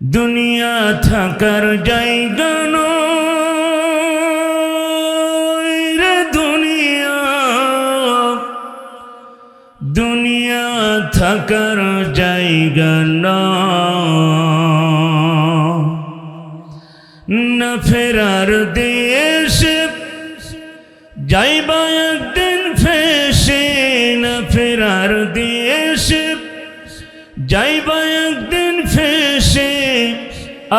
দুনিয়া থাকার জায়গা রে দুনিয়া। দুনিয়া থাকার জায়গা না ফেরার দেশে, যাইবা একদিন ফেসে, না ফেরার দেশে যাইবা একদিন ফেসে,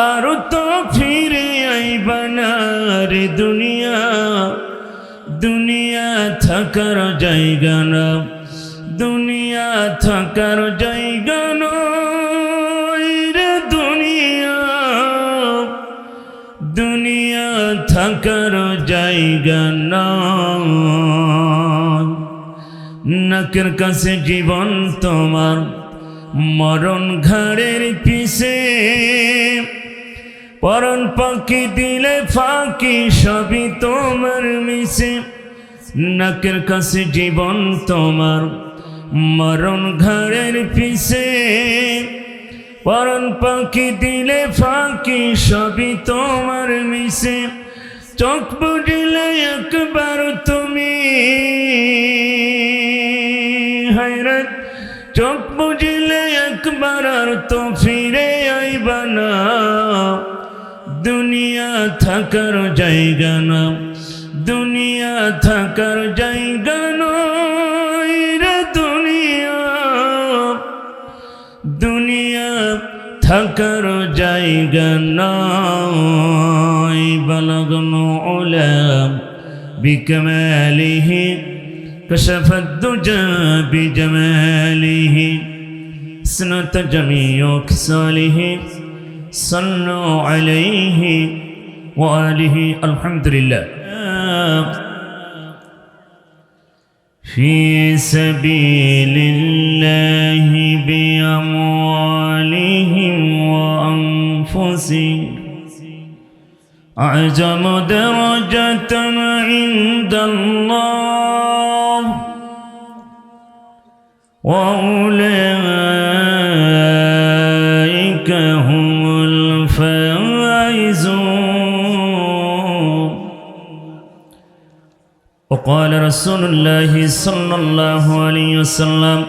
আর তো ফিরে আইবা না রে দুনিয়া। দুনিয়া থাকার জায়গা না, দুনিয়া থাকার জায়গা নয় দুনিয়া। দুনিয়া থাকার জায়গা নয়। নাকের কাছে জীবন তোমার মরণ ঘাড়ের পিছে। পরন পাখি দিলে ফাঁকি, সবই তোমার মিশে নাকের কাছে জীবন তোমার মরণ ঘাড়ের পিছে। পরন পাখি দিলে ফাঁকি, সবই তোমার মিশে চোখ বুঝিলে একবার তুমি। হায়রাত চোখ বুঝিলে একবার আর তো ফিরে আইবা না। দুনিয়া থাকার জায়গা না। দুনিয়া থাকার জায়গা নয় দুনিয়া। দুনিয়া থাকার জায়গা নয়। বলগন ওলাম বিকমালিহি كشف الدجى بجماله سنة جميع كساله صلوا عليه وآله الحمد لله في سبيل الله بأموالهم وأنفسهم أعظم درجة عند الله. وأولئك هم الفائزون. وقال رسول الله صلى الله عليه وسلم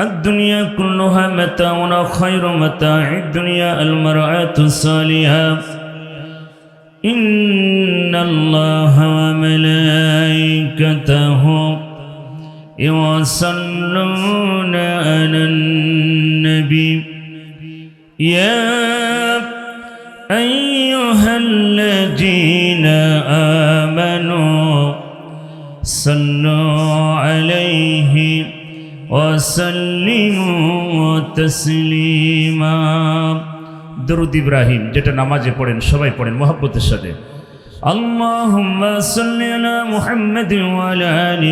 الدنيا كلها متاع وخير متاع الدنيا المرأة الصالحة. إن الله وملائكته يصلون على النبي يا أيها الذين آمنوا صلوا عليه وسلموا تسليما দরুদ ইব্রাহিম যেটা নামাজে পড়েন সবাই পড়েন মোহাব্বতের সাথে আল্লাহুম্মা সাল্লি আলা মুহাম্মাদ ওয়া আলা আলি